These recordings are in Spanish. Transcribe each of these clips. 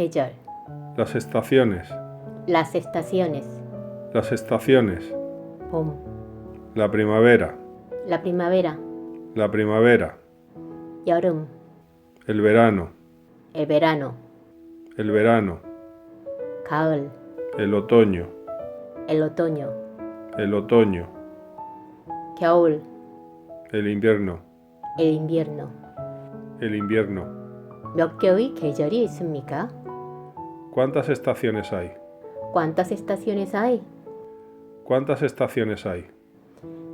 계절. las estaciones, Las estaciones. las estaciones, 봄. la primavera, La primavera. la primavera, 여름. el verano, El verano. el verano, 가을. el otoño, El otoño. el otoño, 겨울. el invierno, El invierno. el invierno. 몇 개의 계절이 있습니까? ¿Cuántas estaciones hay? ¿Cuántas estaciones hay? ¿Cuántas estaciones hay?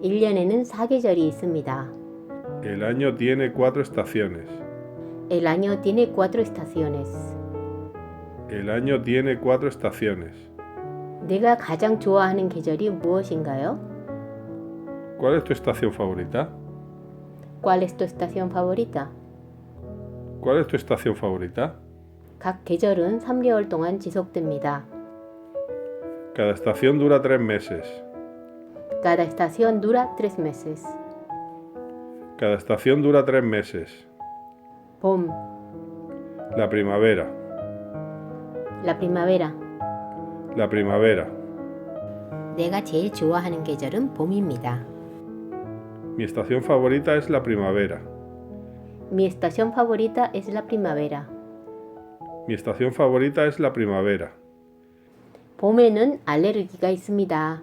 1년에는 4계절이 있습니다. El año tiene cuatro estaciones. El año tiene cuatro estaciones. El año tiene cuatro estaciones. 내가 가장 좋아하는 계절이 무엇인가요? ¿Cuál es tu estación favorita? ¿Cuál es tu estación favorita? ¿Cuál es tu estación favorita? 각 계절은 3개월 동안 지속됩니다. Cada estación dura tres meses. Cada estación dura tres meses. Cada estación dura tres meses. 봄, La primavera, la primavera. la primavera. 내가 제일 좋아하는 계절은 봄입니다. Mi estación favorita es la primavera. Mi estación favorita es la primavera. Mi estación favorita es la primavera. 봄에는 알레르기가 있습니다.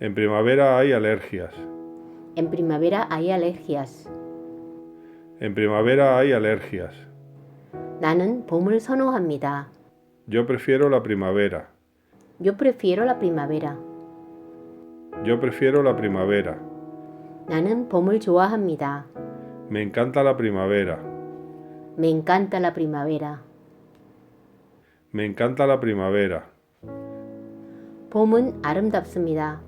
En primavera hay alergias. En primavera hay alergias. En primavera hay alergias. 나는 봄을 선호합니다. Yo prefiero la primavera. Yo prefiero la primavera. Yo prefiero la primavera. 나는 봄을 좋아합니다. Me encanta la primavera. Me encanta la primavera. Me encanta la primavera. 봄은 아름답습니다.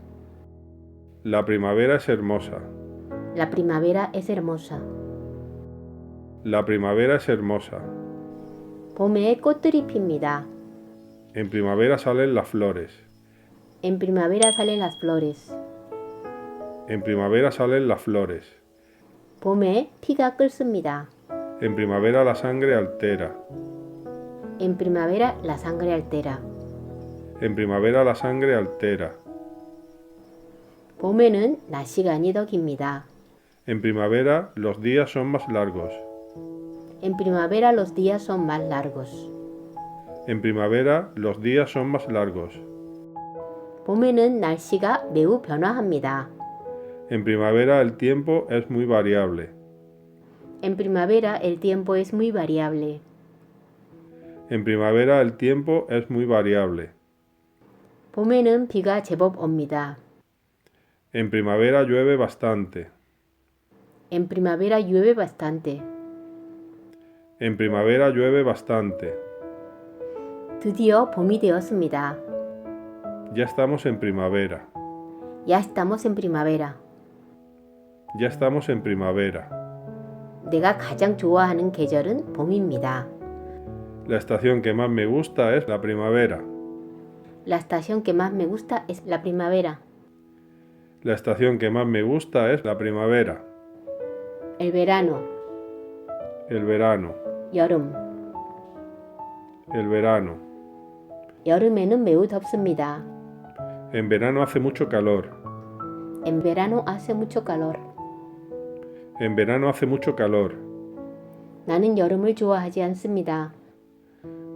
La primavera es hermosa. La primavera es hermosa. La primavera es hermosa. 봄에 꽃들이 핍니다. En primavera salen las flores. En primavera salen las flores. En primavera salen las flores. 봄에 피가 끓습니다. En primavera la sangre altera. En primavera la sangre altera. En primavera la sangre altera. 봄에는 낮 시간이 더 깁니다. En primavera los días son más largos. En primavera los días son más largos. En primavera los días son más largos. 봄에는 날씨가 매우 변화합니다. En primavera el tiempo es muy variable. En primavera el tiempo es muy variable. En primavera el tiempo es muy variable. 봄에는 비가 제법 옵니다. En primavera llueve bastante. En primavera llueve bastante. En primavera llueve bastante. 드디어 봄이 되었습니다. Ya estamos en primavera. Ya estamos en primavera. Ya estamos en primavera. 내가 가장 좋아하는 계절은 봄입니다. La estación que más me gusta es la primavera. La estación que más me gusta es la primavera. La estación que más me gusta es la primavera. El verano, El verano. 여름. El verano. 여름에는 매우 덥습니다. En verano hace mucho calor. En verano hace mucho calor. En verano hace mucho calor. 나는 여름을 좋아하지 않습니다.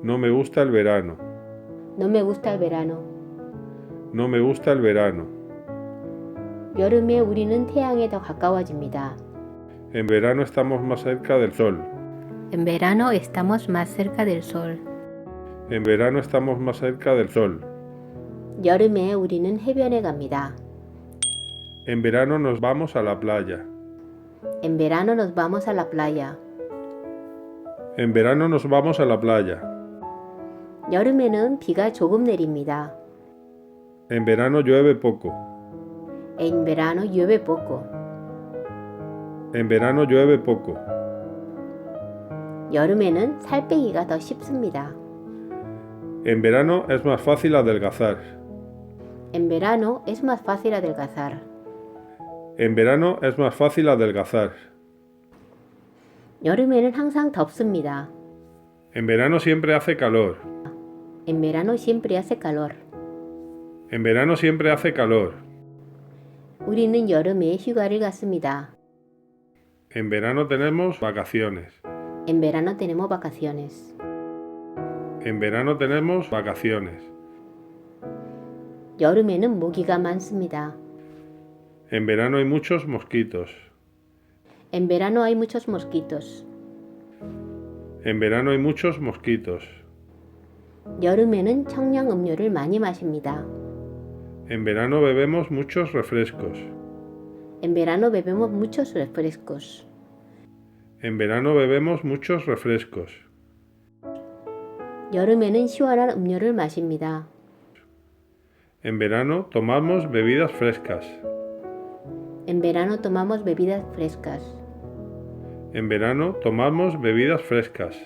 No me gusta el verano. No me gusta el verano. No me gusta el verano. 여름에 우리는 태양에 더 가까워집니다. En verano estamos más cerca del sol. En verano estamos más cerca del sol. En verano estamos más cerca del sol. 여름에 우리는 해변에 갑니다. En verano nos vamos a la playa. En verano nos vamos a la playa. En verano nos vamos a la playa. 여름에는 비가 조금 내립니다. En verano llueve poco. En verano llueve poco. En verano llueve poco. 여름에는 살 빼기가 더 쉽습니다. En verano es más fácil adelgazar. En verano es más fácil adelgazar. En verano es más fácil adelgazar. 여름에는 항상 덥습니다. En verano siempre hace calor. En verano siempre hace calor. En verano siempre hace calor. 우리는 여름에 휴가를 갔습니다. En verano tenemos vacaciones. En verano tenemos vacaciones. En verano tenemos vacaciones. 여름에는 모기가 많습니다. En verano hay muchos mosquitos. En verano hay muchos mosquitos. En verano hay muchos mosquitos. 여름에는 청량 음료를 많이 마십니다. En verano bebemos muchos refrescos. En verano bebemos muchos refrescos. En verano bebemos muchos refrescos. 여름에는 시원한 음료를 마십니다. En verano tomamos bebidas frescas. En verano tomamos bebidas frescas. En verano tomamos bebidas frescas.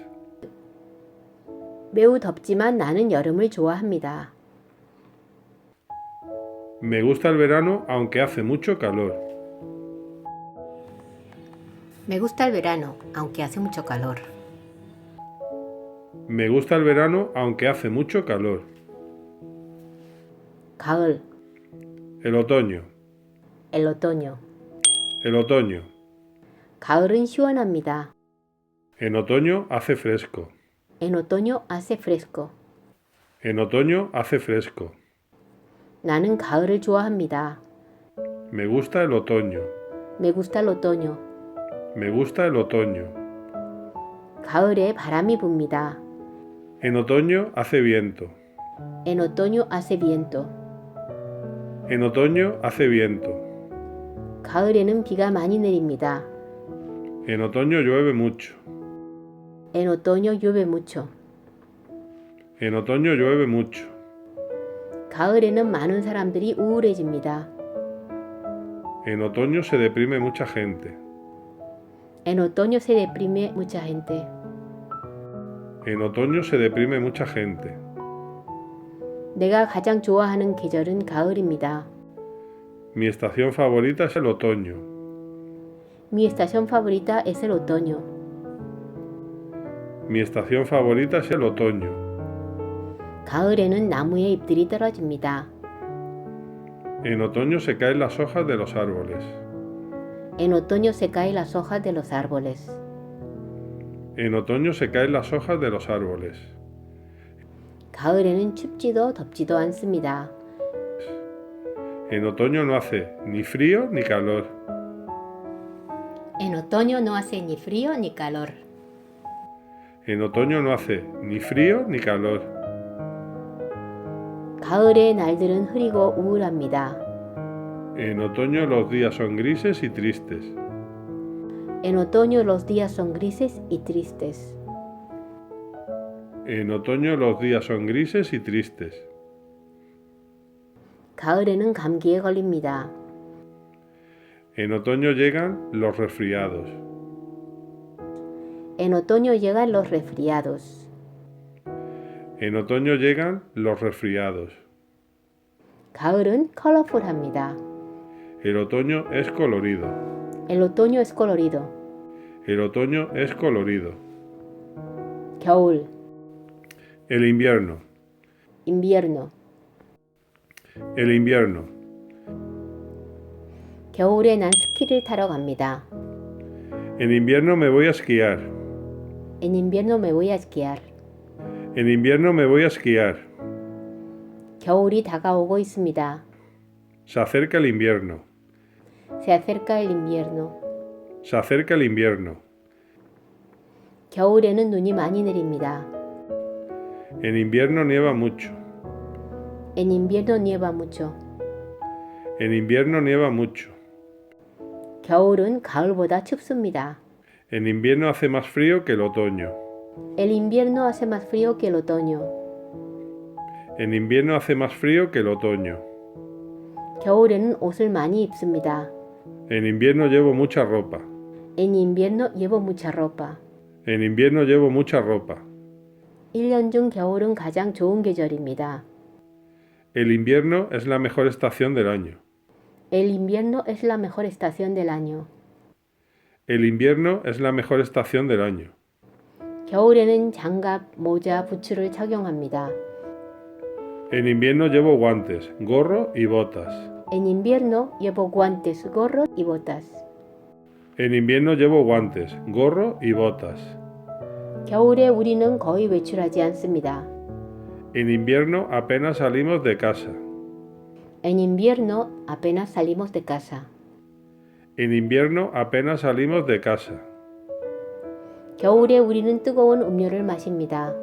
매우 덥지만 나는 여름을 좋아합니다. Me gusta el verano aunque hace mucho calor. Me gusta el verano, aunque hace mucho calor. Me gusta el verano aunque hace mucho calor. 가을, El otoño. el otoño. El otoño. 가을은 시원합니다. En otoño hace fresco. En otoño hace fresco. En otoño hace fresco. 나는 가을을 좋아합니다. Me gusta el otoño. Me gusta el otoño. Me gusta el otoño. 가을에 바람이 붑니다. En otoño hace viento. En otoño hace viento. En otoño hace viento. 가을에는 비가 많이 내립니다. En otoño llueve mucho. En otoño llueve mucho. En otoño llueve mucho. 가을에는 많은 사람들이 우울해집니다. En otoño se deprime mucha gente. En otoño se deprime mucha gente. En otoño se deprime mucha gente. 내가 가장 좋아하는 계절은 가을입니다. Mi estación favorita es el otoño. Mi estación favorita es el otoño. Mi estación favorita es el otoño. 가을에는 나무의 잎들이 떨어집니다. En otoño se caen las hojas de los árboles. En otoño se caen las hojas de los árboles. En otoño se caen las hojas de los árboles. 가을에는 춥지도 덥지도 않습니다. En otoño no hace ni frío ni calor. En otoño no hace ni frío ni calor. En otoño no hace ni frío ni calor. 가을의 날들은 흐리고 우울합니다. En otoño los días son grises y tristes. En otoño los días son grises y tristes. En otoño los días son grises y tristes. 가을에는 감기에 걸립니다. En otoño llegan los resfriados. En otoño llegan los resfriados. En otoño llegan los resfriados. 가을은 컬러풀합니다. El otoño es colorido. El otoño es colorido. El otoño es colorido. 겨울, El invierno. invierno. El invierno. 겨울에 난 스키를 타러 갑니다. En invierno me voy a esquiar. En invierno me voy a esquiar. En invierno me voy a esquiar. 겨울이 다가오고 있습니다. Se acerca el invierno. Se acerca el invierno. Se acerca el invierno. 겨울에는 눈이 많이 내립니다. En invierno nieva mucho. En invierno nieva mucho. En invierno nieva mucho. 겨울은 가을보다 춥습니다. En invierno hace más frío que el otoño. El invierno hace más frío que el otoño. En invierno hace más frío que el otoño. 겨울에는 옷을 많이 입습니다. En invierno llevo mucha ropa. En invierno llevo mucha ropa. En invierno llevo mucha ropa. 1년 중 겨울은 가장 좋은 계절입니다. El invierno es la mejor estación del año. El invierno es la mejor estación del año. El invierno es la mejor estación del año. 겨울에는 장갑, 모자, 부츠를 착용합니다. En invierno llevo guantes, gorro y botas. En invierno llevo guantes, gorro y botas. En invierno llevo guantes, gorro y botas. 겨울에 우리는 거의 외출하지 않습니다. En invierno apenas salimos de casa. En invierno apenas salimos de casa. En invierno apenas salimos de casa. 겨울에 우리는 뜨거운 음료를 마십니다.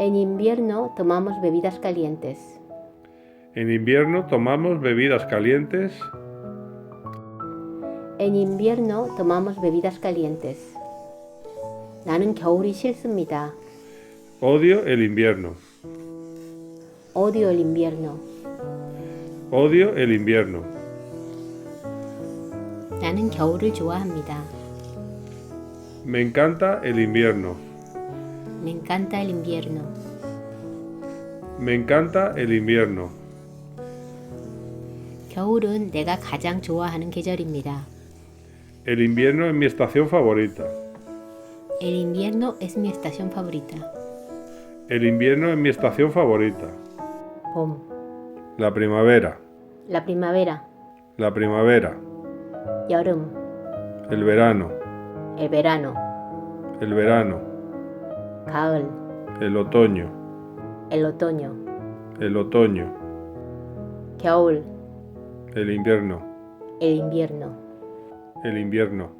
En invierno tomamos bebidas calientes. En invierno tomamos bebidas calientes. En invierno tomamos bebidas calientes. 나는 겨울이 싫습니다. Odio el invierno. Odio el invierno. Odio el invierno. 나는 겨울을 좋아합니다. Me encanta el invierno. Me encanta el invierno. Me encanta el invierno. 겨울은 내가 가장 좋아하는 계절입니다. El invierno es mi estación favorita. El invierno es mi estación favorita. El invierno es mi estación favorita. 봄, La primavera. la primavera, La primavera. 여름, El verano. el verano, El verano. 가을, El otoño. el otoño, El otoño. 겨울, El invierno. el invierno. El invierno.